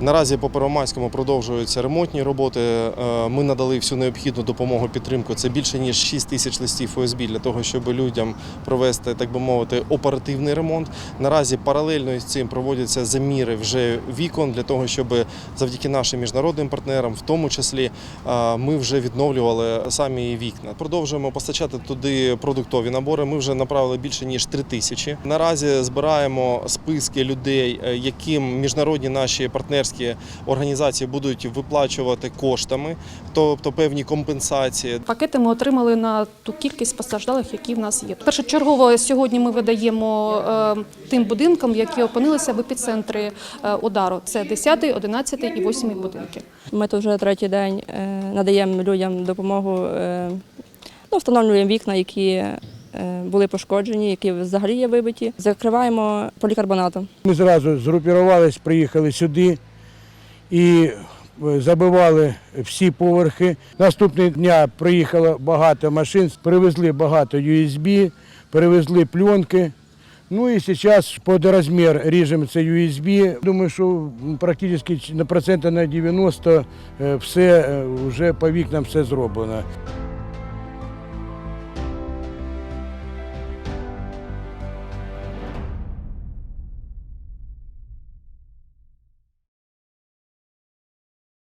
Наразі по Первомайському продовжуються ремонтні роботи. Е, Ми надали всю необхідну допомогу підтримку. Це більше ніж 6 тисяч листів ОСБ для того, щоб людям провести, так би мовити, оперативний ремонт. Наразі паралельно з цим проводяться заміри вже вікон для того, щоб завдяки нашим міжнародним партнерам, в тому числі, е, ми вже відновлювали самі вікна. Продовжуємо постачати туди продуктові набори. Ми вже направили більше ніж 3 тисячі. Наразі збираємо списки людей, е, яким міжнародні наші партнерські організації будуть виплачувати коштами, тобто певні компенсації. Пакети ми отримали на ту кількість постраждалих, які в нас є. Першочергово сьогодні ми видаємо е, тим будинкам, які опинилися в епіцентрі е, удару. Це 10, 11 і 8 будинки. Ми тут вже третій день е, надаємо людям допомогу, е, ну, встановлюємо вікна, які були пошкоджені, які взагалі є вибиті. Закриваємо полікарбонатом. Ми зразу згрупувалися, приїхали сюди і е, забивали всі поверхи. Наступного дня приїхало багато машин, привезли багато USB, привезли пленки. Ну і зараз під розмір ріжемо це USB. Думаю, що практично на процента на 90 е, все е, вже по вікнам все зроблено.